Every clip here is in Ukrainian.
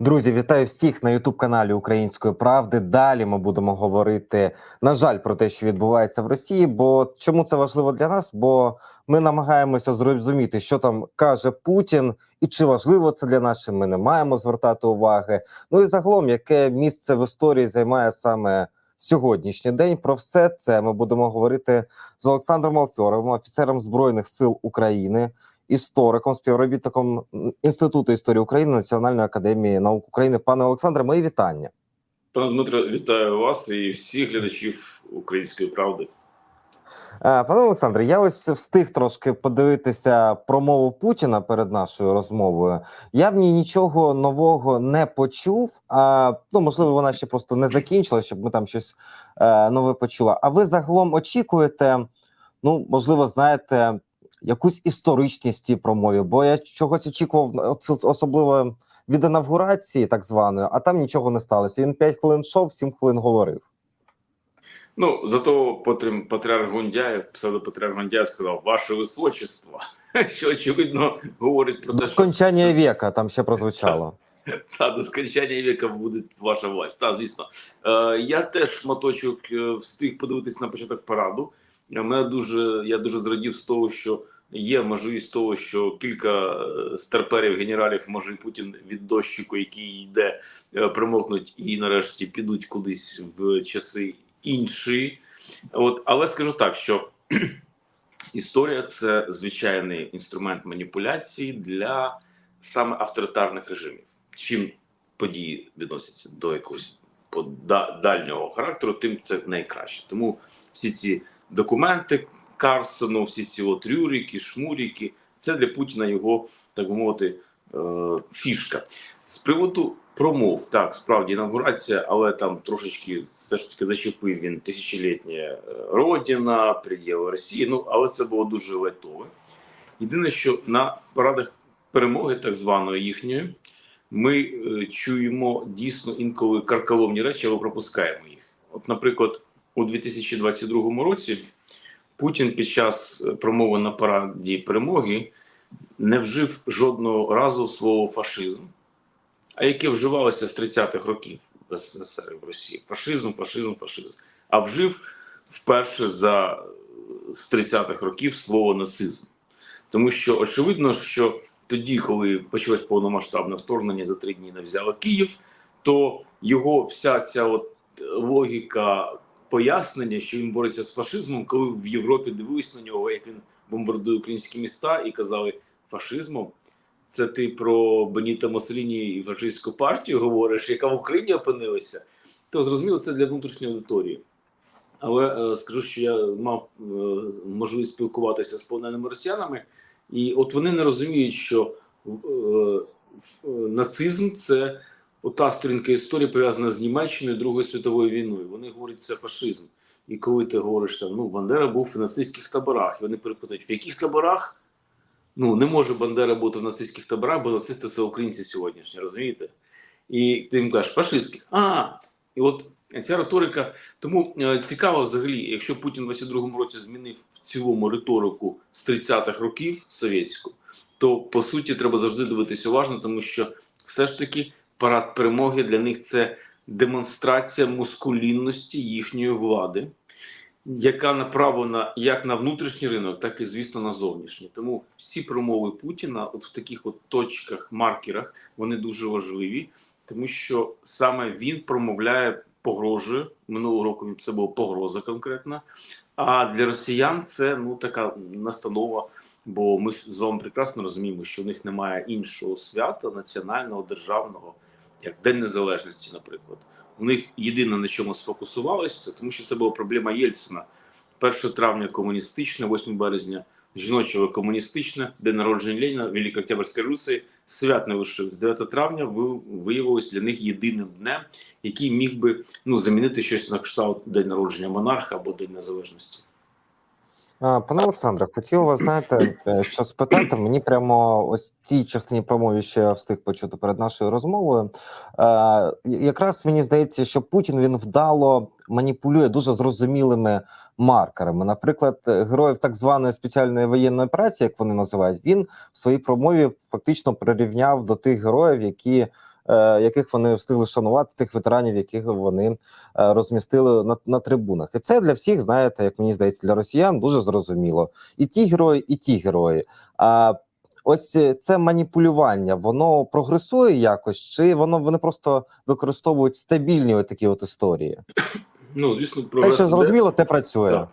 Друзі, вітаю всіх на Ютуб каналі Української правди. Далі ми будемо говорити, на жаль, про те, що відбувається в Росії. Бо чому це важливо для нас? Бо ми намагаємося зрозуміти, що там каже Путін, і чи важливо це для нас, чи ми не маємо звертати уваги. Ну і загалом, яке місце в історії займає саме сьогоднішній день. Про все це ми будемо говорити з Олександром Алфьоровим, офіцером збройних сил України істориком, співробітником інституту історії України Національної академії наук України. Пане Олександре, мої вітання. Пане Дмитро, вітаю вас і всіх глядачів української правди. Е, Пане Олександре, я ось встиг трошки подивитися промову Путіна перед нашою розмовою. Я в ній нічого нового не почув. А ну можливо, вона ще просто не закінчила, щоб ми там щось е, нове почули. А ви загалом очікуєте? Ну, можливо, знаєте, якусь історичність цій промові, бо я чогось очікував особливо від інавгурації, так званої, а там нічого не сталося. Він 5 хвилин йшов, 7 хвилин говорив. Ну, зато потрим- патріарх Гундяєв, псевдопатріарх Гундяєв сказав Ваше Височество, що очевидно говорить про До те, що скончання віка там ще прозвучало. та, до скончання віка буде ваша власть. Та, звісно. Е, я теж шматочок е, встиг подивитись на початок параду. Мене дуже, я дуже зрадів з того, що є можливість того, що кілька е, старперів, генералів, може і Путін від дощику, який йде, е, примокнуть і нарешті підуть кудись в часи інші. От, але скажу так, що історія це звичайний інструмент маніпуляції для саме авторитарних режимів. Чим події відносяться до якогось пода- дальнього характеру, тим це найкраще. Тому всі ці документи Карсону, всі ці от рюрики, шмуріки, це для Путіна його, так би мовити, е, фішка. З приводу промов, так, справді інаугурація, але там трошечки все ж таки зачепив він тисячолітня е, Родина, приділи Росії. Ну, але це було дуже лайтове. Єдине, що на парадах перемоги, так званої їхньої, ми е, чуємо дійсно інколи карколомні речі, але пропускаємо їх. От, наприклад, у 2022 році Путін під час е, промови на параді перемоги не вжив жодного разу слово фашизм, а яке вживалося з 30-х років в СССР в Росії. Фашизм, фашизм, фашизм. А вжив вперше за е, з 30-х років слово нацизм. Тому що очевидно, що тоді, коли почалось повномасштабне вторгнення, за три дні не взяли Київ, то його вся ця от логіка пояснення, що він бореться з фашизмом, коли в Європі дивились на нього, як він бомбардує українські міста, і казали фашизмом. Це ти про Беніта Моссоліні і фашистську партію говориш, яка в Україні опинилася, то зрозуміло, це для внутрішньої аудиторії. Але е, скажу, що я мав е, можливість спілкуватися з полоненими росіянами, і от вони не розуміють, що е, е, нацизм це ота сторінка історії пов'язана з Німеччиною Другою світовою війною. Вони говорять, це фашизм. І коли ти говориш там, ну Бандера був в нацистських таборах, і вони перепитують, в яких таборах? Ну не може Бандера бути в нацистських таборах, бо нацисти це українці сьогоднішні, розумієте? І ти їм кажеш, фашистських. А, і от ця риторика. Тому е, цікаво взагалі, якщо Путін в 22-му році змінив в цілому риторику з 30-х років совєтську, то по суті треба завжди дивитися уважно, тому що все ж таки парад перемоги для них це демонстрація мускулінності їхньої влади, яка направлена як на внутрішній ринок, так і звісно на зовнішній. Тому всі промови Путіна, от в таких от точках, маркерах, вони дуже важливі, тому що саме він промовляє, погрожує минулого року. Це була погроза конкретна. А для росіян це ну така настанова. Бо ми ж з вами прекрасно розуміємо, що в них немає іншого свята національного державного, як День Незалежності, наприклад. У них єдине на чому сфокусувалося, тому що це була проблема Єльцина. 1 травня комуністичне, 8 березня жіночого комуністичне, день народження Леніна, Великої Октябрьської революції, свят не лишилось. 9 травня ви- виявилось для них єдиним днем, який міг би ну замінити щось на кшталт день народження монарха або День Незалежності. Пане Олександре, хотів вас знаєте, е, що спитати. Мені прямо ось тій частині промови, що я встиг почути перед нашою розмовою. Е, якраз мені здається, що Путін він вдало маніпулює дуже зрозумілими маркерами. Наприклад, е, героїв так званої спеціальної воєнної операції, як вони називають, він в своїй промові фактично прирівняв до тих героїв, які. Е, яких вони встигли шанувати, тих ветеранів, яких вони е, розмістили на, на трибунах. І це для всіх, знаєте, як мені здається, для росіян дуже зрозуміло. І ті герої, і ті герої. А ось це маніпулювання, воно прогресує якось, чи воно вони просто використовують стабільні такі от історії? Ну, звісно, Те, що зрозуміло, те працює. Так.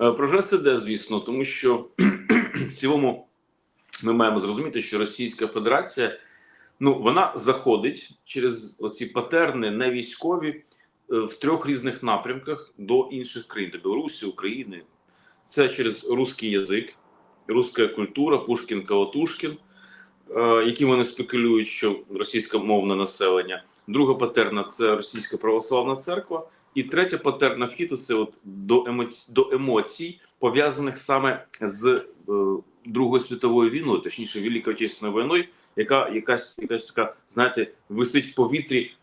Е, Прогрес іде, звісно, тому що в цілому ми маємо зрозуміти, що Російська Федерація ну вона заходить через оці патерни не військові е, в трьох різних напрямках до інших країн до Білорусі, України. Це через русський язик, руська культура, Пушкін Калатушкін, е, які вони спекулюють, що російськомовне населення. Друга патерна це російська православна церква. І третя патерна вхід це от до емоцій, до емоцій, пов'язаних саме з е, Другою світовою війною, точніше Великою Отечественною війною, яка якась якась така, знаєте, висить в повітрі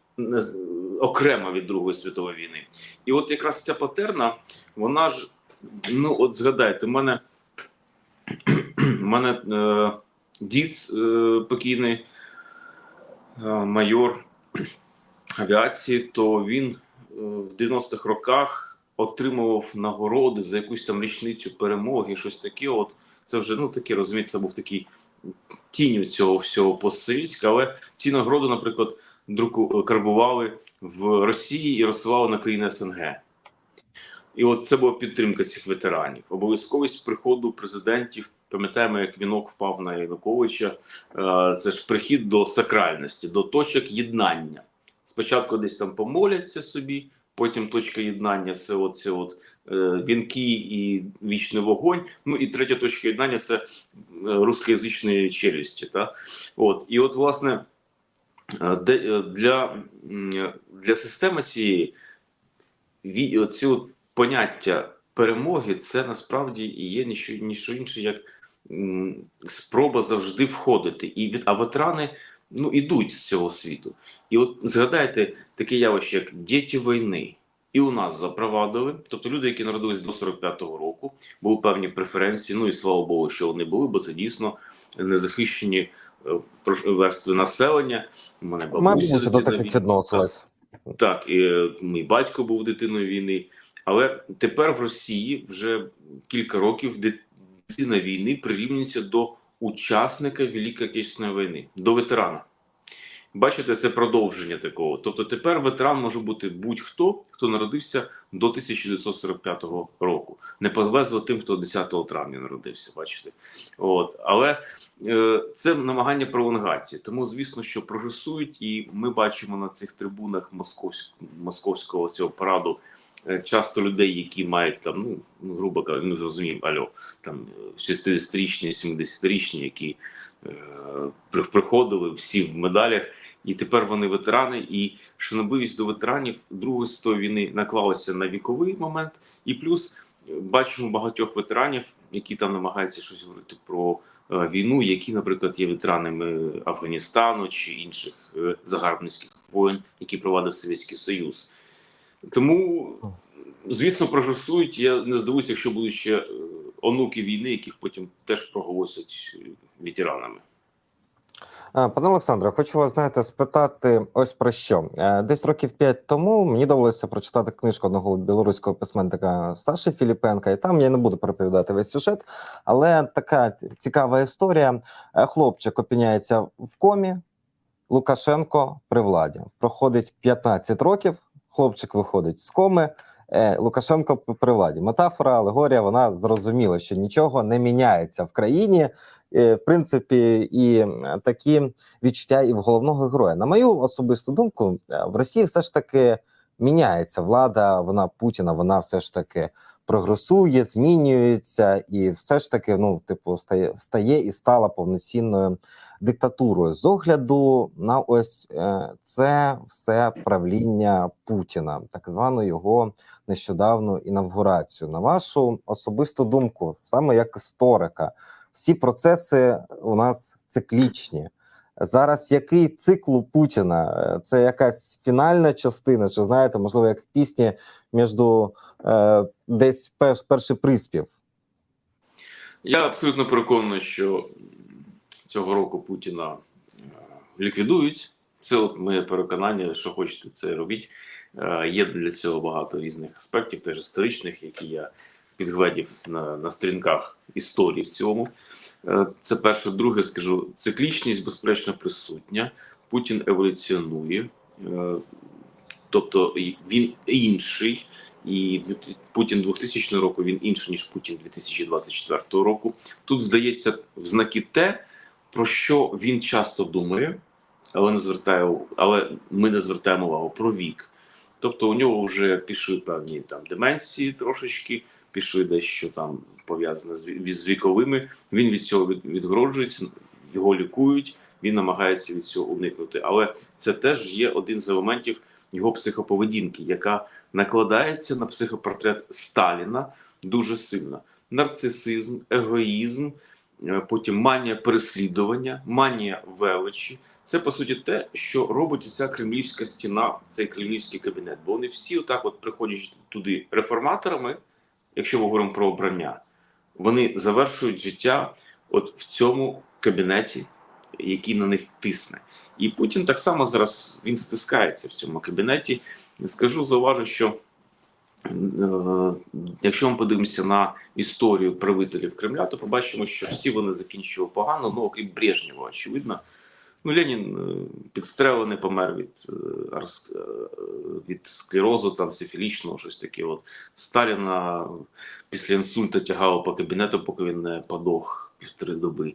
окремо від Другої світової війни. І от якраз ця патерна, вона ж, ну от згадайте, у мене, у мене е, дід е, покійний е, майор авіації, то він е, в 90-х роках отримував нагороди за якусь там річницю перемоги, щось таке. От це вже ну таке, розумієте, це був такий тінь цього всього постсовєтська, але ці нагороди, наприклад, друку карбували в Росії і розсилали на країни СНГ. І от це була підтримка цих ветеранів. Обов'язковість приходу президентів. Пам'ятаємо, як вінок впав на Януковича. Е, Це ж прихід до сакральності, до точок єднання. Спочатку десь там помоляться собі, потім точка єднання це оце от вінки і вічний вогонь. Ну і третя точка єднання це е, рускоязичні челюсті. Та? От, і от, власне, е, е, для, для системи цієї оці от поняття перемоги це насправді є ніщо, ніщо інше, як спроба завжди входити. І від, а ветерани ну, ідуть з цього світу. І от згадайте таке явище, як діти війни. І у нас запровадили, тобто люди, які народились до 45-го року, були певні преференції. Ну і слава Богу, що вони були, бо це дійсно незахищені е, верстви населення. У мене бабуся до таких війни. відносилась. Так, і е, мій батько був дитиною війни. Але тепер в Росії вже кілька років дитина війни прирівнюється до учасника Великої Отечественної війни, до ветерана. Бачите, це продовження такого. Тобто тепер ветеран може бути будь-хто, хто народився до 1945 року. Не повезло тим, хто 10 травня народився. Бачите, от але е, це намагання пролонгації. Тому звісно, що прогресують, і ми бачимо на цих трибунах московського московського цього параду. е, Часто людей, які мають там, ну, ну грубо кажучи, ми зрозуміємо, альо, там е, 60-річні, 70-річні, які е, приходили всі в медалях, і тепер вони ветерани. І шанобливість до ветеранів Другої світової війни наклалася на віковий момент. І плюс е, бачимо багатьох ветеранів, які там намагаються щось говорити про е, війну, які, наприклад, є ветеранами Афганістану чи інших е, загарбницьких воєн, які провадив Совєтський Союз. Тому, звісно, прогресують. Я не здивуюся, якщо будуть ще е, онуки війни, яких потім теж проголосять е, ветеранами. Пане Олександре, хочу вас знаєте спитати ось про що. Е, Десь років п'ять тому мені довелося прочитати книжку одного білоруського письменника Саші Філіпенка, і там я не буду переповідати весь сюжет, але така цікава історія. Е, Хлопчик опиняється в комі, Лукашенко при владі. Проходить 15 років. Хлопчик виходить з коми. е, Лукашенко при владі. Метафора, алегорія, вона зрозуміла, що нічого не міняється в країні. Е, В принципі, і такі відчуття і в головного героя. На мою особисту думку, е, в Росії все ж таки міняється влада. Вона Путіна, вона все ж таки прогресує, змінюється, і все ж таки, ну, типу, стає, стає і стала повноцінною диктатурою. З огляду на ось е, це все правління Путіна, так звану його нещодавну інавгурацію. На вашу особисту думку, саме як історика, всі процеси у нас циклічні. Зараз який цикл у Путіна? Е, Це якась фінальна частина, чи знаєте, можливо, як в пісні між е, десь перш, перший приспів. Я абсолютно переконаний, що цього року Путіна е, ліквідують. Це от моє переконання, що хочете це робіть. Е, Є для цього багато різних аспектів, теж історичних, які я підгледів на, на сторінках історії в цьому. Е, Це перше. Друге, скажу, циклічність, безперечно, присутня. Путін еволюціонує, Е, тобто він інший. І Путін 2000 року він інший ніж Путін 2024 року. Тут вдається в знаки те, про що він часто думає, але не звертає але ми не звертаємо увагу про вік. Тобто у нього вже пішли певні там деменції трошечки, пішли дещо там пов'язане з, віковими. Він від цього від, відгороджується, його лікують, він намагається від цього уникнути. Але це теж є один з елементів його психоповедінки, яка накладається на психопортрет Сталіна дуже сильно. Нарцисизм, егоїзм, е, потім манія переслідування, манія величі. Це по суті те, що робить ця кремлівська стіна, цей кремлівський кабінет. Бо вони всі, отак, от приходять туди реформаторами, якщо ми говоримо про обрання, вони завершують життя от в цьому кабінеті, який на них тисне. І Путін так само зараз він стискається в цьому кабінеті. Скажу, зауважу, що е, якщо ми подивимося на історію правителів Кремля, то побачимо, що всі вони закінчили погано, ну окрім Брежнєва, очевидно. Ну, Ленін е, підстрелений помер від, е, е, від склерозу, там сифілічного, щось таке. От Сталіна після інсульта тягало по кабінету, поки він не подох півтори доби.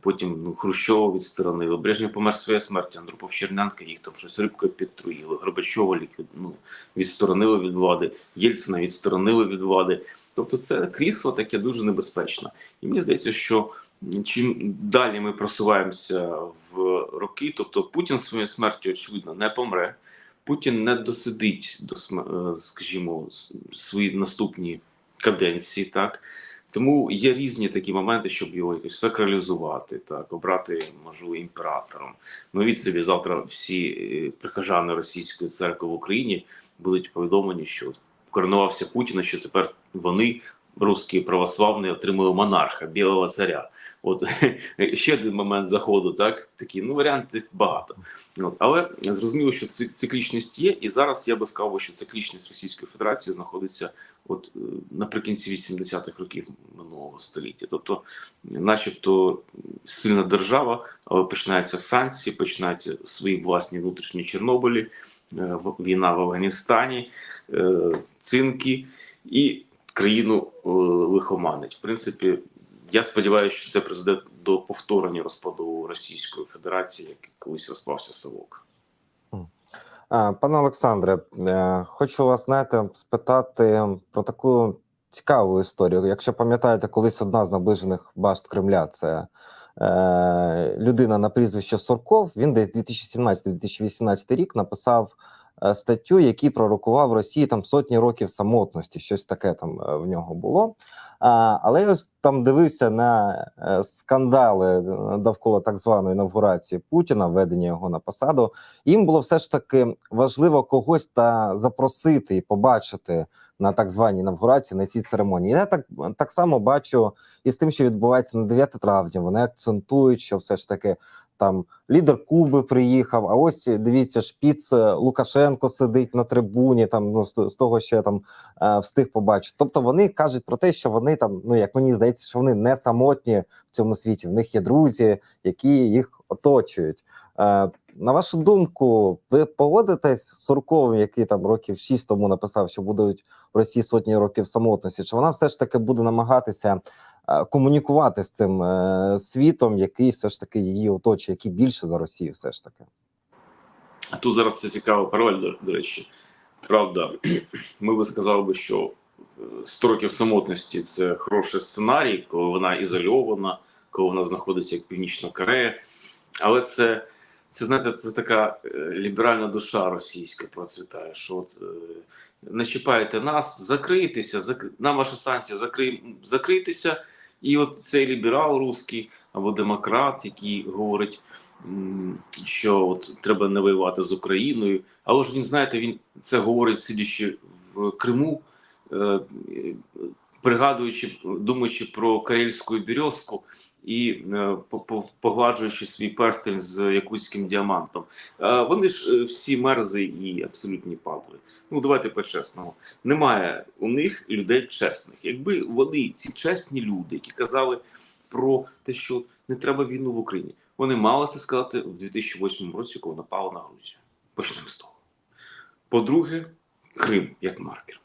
Потім ну, Хрущова відсторонили. Брежнєв помер своєю смертю. Андропов Чернянка їх там щось рибкою підтруїли. Горбачова ліквід, ну, відсторонили від влади, Єльцина відсторонили від влади. Тобто це крісло таке дуже небезпечне. І мені здається, що чим далі ми просуваємося в роки, тобто Путін своєю смертю, очевидно, не помре. Путін не досидить до е, скажімо, свої наступні каденції, так. Тому є різні такі моменти, щоб його якось сакралізувати, так, обрати, можливо, імператором. Ну, від собі завтра всі е, прихожани російської церкви в Україні будуть повідомлені, що коронувався Путіна, що тепер вони, русські православні, отримали монарха, білого царя. От ще один момент заходу, так такі ну варіантів багато. От, але зрозуміло, що ци- циклічність є, і зараз я би сказав, що циклічність Російської Федерації знаходиться от е, наприкінці 80-х років минулого століття. Тобто, начебто, сильна держава, але починаються санкції, починаються свої власні внутрішні Чорнобилі, е, війна в Афганістані, е, цинки і країну лихоманить. В принципі, я сподіваюся, що це призведе до повторення розпаду Російської Федерації, як колись розпався Савок. Пане Олександре, е, хочу вас знаєте, спитати про таку цікаву історію. Якщо пам'ятаєте, колись одна з наближених башт Кремля це е, людина на прізвище Сурков. Він десь 2017-2018 рік написав статтю, який пророкував Росії там сотні років самотності. Щось таке там е, в нього було. А, але я ось там дивився на е, скандали довкола так званої інавгурації Путіна, введення його на посаду. Їм було все ж таки важливо когось та запросити і побачити на так званій інавгурації на цій церемонії. Я так так само бачу і з тим, що відбувається на 9 травня. Вони акцентують, що все ж таки там лідер Куби приїхав. А ось дивіться, шпіц е, Лукашенко сидить на трибуні. Там ну з, того, що я там е, встиг побачити. Тобто вони кажуть про те, що вони там, ну як мені здається, що вони не самотні в цьому світі. В них є друзі, які їх оточують. Е, на вашу думку, ви погодитесь з Сурковим, який там років шість тому написав, що будуть в Росії сотні років самотності? Чи вона все ж таки буде намагатися комунікувати з цим е, світом, який все ж таки її оточує, який більше за Росію, все ж таки? А тут зараз це цікава паралель, до, до речі. Правда, ми би сказали би, що е, 100 років самотності це хороший сценарій, коли вона ізольована, коли вона знаходиться як Північна Корея. Але це, це знаєте, це така е, ліберальна душа російська процвітає. Що от е, не чіпайте нас, закрийтеся, зак... нам ваші санкції, закрий... закрийтеся. І от цей ліберал русський або демократ, який говорить, що от треба не воювати з Україною. Але ж він знаєте, він це говорить сидячи в Криму, е, пригадуючи, думаючи про карельську березку і е, по- по- погладжуючи свій перстень з якуським діамантом. Е, Вони ж е, всі мерзи і абсолютні падли. Ну давайте по-чесному. Немає у них людей чесних. Якби вони, ці чесні люди, які казали про те, що не треба війну в Україні, вони мали це сказати в 2008 році, коли напали на Грузію. Почнемо з того. По-друге, Крим як маркер.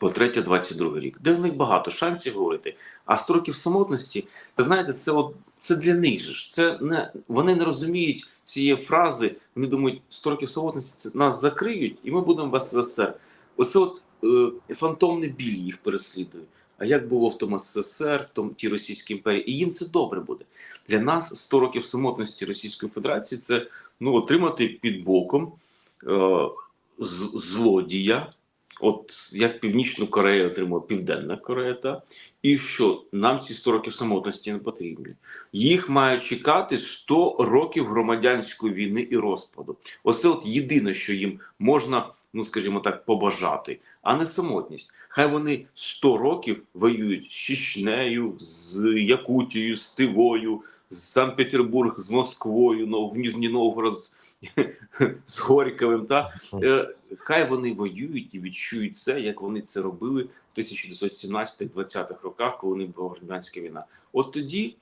По-третє, 22 рік, де в них багато шансів говорити. А 100 років самотності, це знаєте, це от це для них ж. Це не вони не розуміють цієї фрази. Вони думають, 100 років самотності це нас закриють, і ми будемо в СССР. Оце от е, фантомний біль їх переслідує. А як було в тому СССР, в тому тій Російській імперії, і їм це добре буде. Для нас 100 років самотності Російської Федерації це ну отримати під боком е, злодія. От як Північну Корею отримала Південна Корея, та і що нам ці 100 років самотності не потрібні. Їх має чекати 100 років громадянської війни і розпаду. Оце от єдине, що їм можна, ну скажімо так, побажати, а не самотність. Хай вони 100 років воюють з Чечнею, з Якутією, з Тивою, з Санкт-Петербург, з Москвою, в Ніжній Новгород. З- Горьковим, та Е, хай вони воюють і відчують це, як вони це робили в 1917-20-х роках, коли не була громадянська війна. От тоді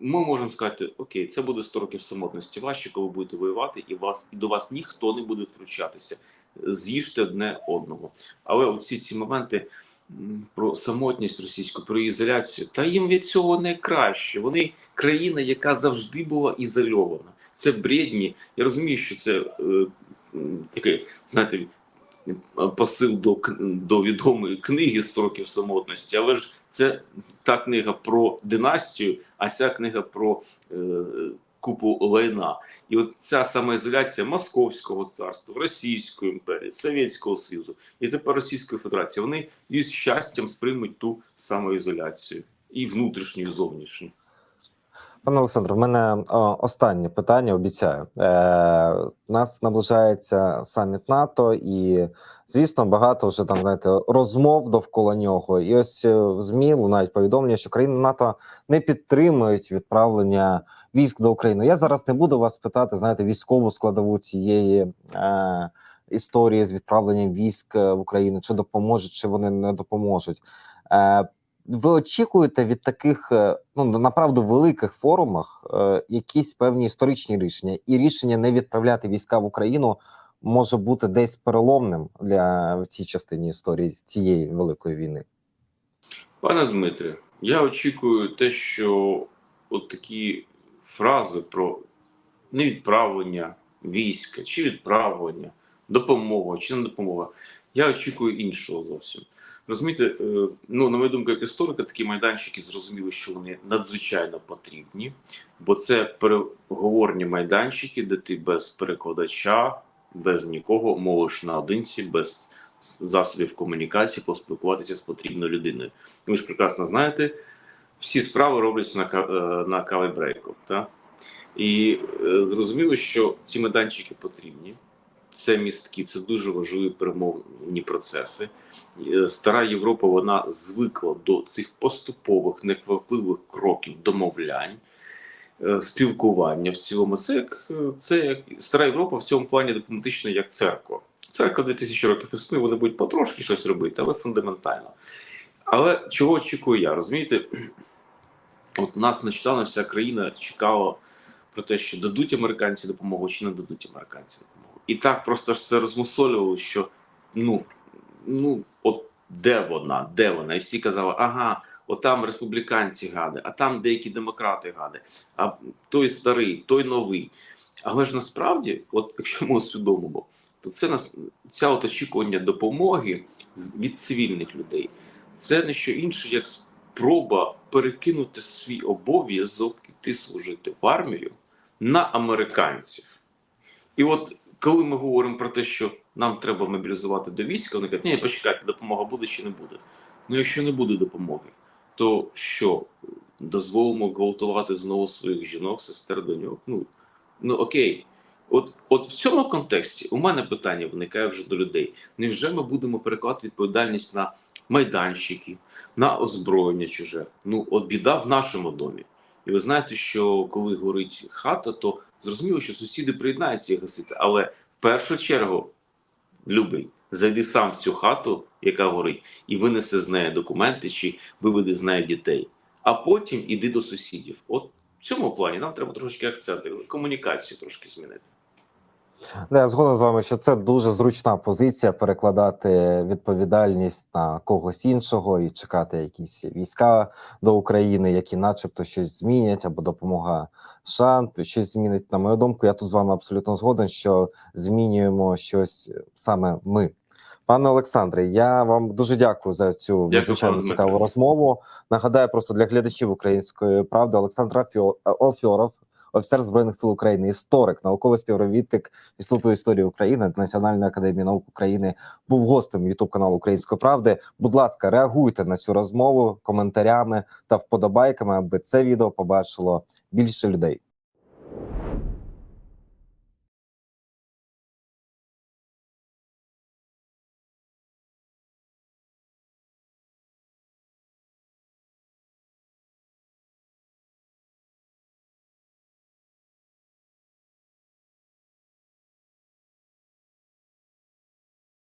ми можемо сказати: Окей, це буде 100 років самотності важче, коли будете воювати, і вас і до вас ніхто не буде втручатися. З'їжте одне одного. Але оці ці моменти про самотність російську, про ізоляцію, та їм від цього не краще. Вони країна, яка завжди була ізольована. Це бредні. Я розумію, що це е, м, такий, знаєте, посил до, до відомої книги «100 років самотності, але ж це та книга про династію, а ця книга про е, купу лайна. І от ця самоізоляція Московського царства, Російської імперії, Совєтського Союзу і тепер Російської Федерації, вони із щастям сприймуть ту самоізоляцію і внутрішню, і зовнішню. Пане Олександре, в мене останнє питання. Обіцяю. Е, нас наближається саміт НАТО, і звісно, багато вже там знаєте розмов довкола нього. І ось е, в змі лунають повідомлення, що країни НАТО не підтримують відправлення військ до України. Я зараз не буду вас питати, знаєте, військову складову цієї. Е, Історії з відправленням військ е, в Україну чи допоможуть, чи вони не допоможуть. Е, ви очікуєте від таких е, ну направду великих форумах е, якісь певні історичні рішення, і рішення не відправляти війська в Україну може бути десь переломним для в цій частині історії цієї великої війни. Пане Дмитре, я очікую те, що от такі фрази про невідправлення війська, чи відправлення, допомога, чи не допомога. Я очікую іншого зовсім. Розумієте, е, ну на мою думку, як історика, такі майданчики зрозуміли, що вони надзвичайно потрібні, бо це переговорні майданчики, де ти без перекладача, без нікого можеш наодинці, без засобів комунікації поспілкуватися з потрібною людиною. Ви ж прекрасно знаєте, всі справи робляться на е, на каві-брейку. Та? І е, зрозуміло, що ці майданчики потрібні. Це містки, це дуже важливі перемовні процеси. Е, Стара Європа вона звикла до цих поступових, неквапливих кроків домовлянь, спілкування в цілому. Це як е, це як стара Європа в цьому плані дипломатична як церква. Церква 2000 років існує, вони будуть потрошки щось робити, але фундаментально. Але чого очікую я? Розумієте, от нас нещодавно вся країна чекала про те, що дадуть американці допомогу чи не дадуть американці допомогу. І так просто ж це розмусолювало, що ну, ну от де вона, де вона? І всі казали, ага, отам республіканці гади, а там деякі демократи гади, а той старий, той новий. Але ж насправді, от якщо ми усвідомимо, то це нас ця от очікування допомоги від цивільних людей. Це не що інше, як спроба перекинути свій обов'язок іти служити в армію на американців. І от коли ми говоримо про те, що нам треба мобілізувати до війська, вони кажуть, ні, почекайте, допомога буде чи не буде. Ну, якщо не буде допомоги, то що дозволимо гвалтувати знову своїх жінок, сестер доньок? Ну, ну окей. От, от в цьому контексті у мене питання виникає вже до людей. Невже ми будемо перекладати відповідальність на майданчики, на озброєння чуже? Ну, от біда в нашому домі. І ви знаєте, що коли горить хата, то зрозуміло, що сусіди приєднаються їх гасити. Але в першу чергу, любий, зайди сам в цю хату, яка горить, і винеси з неї документи, чи виведи з неї дітей. А потім іди до сусідів. От в цьому плані нам треба трошки акценти, комунікацію трошки змінити. Я згоден з вами, що це дуже зручна позиція перекладати відповідальність на когось іншого і чекати якісь війська до України, які, начебто, щось змінять або допомога США щось змінить. На мою думку, я тут з вами абсолютно згоден, що змінюємо щось саме ми. Пане Олександре, я вам дуже дякую за цю надзвичайно цікаву розмову. Нагадаю просто для глядачів української правди Олександр Афіо- офіцер збройних сил України, історик, науковий співробітник Інституту історії України Національної академії наук України був гостем Ютуб каналу Української правди. Будь ласка, реагуйте на цю розмову коментарями та вподобайками, аби це відео побачило більше людей.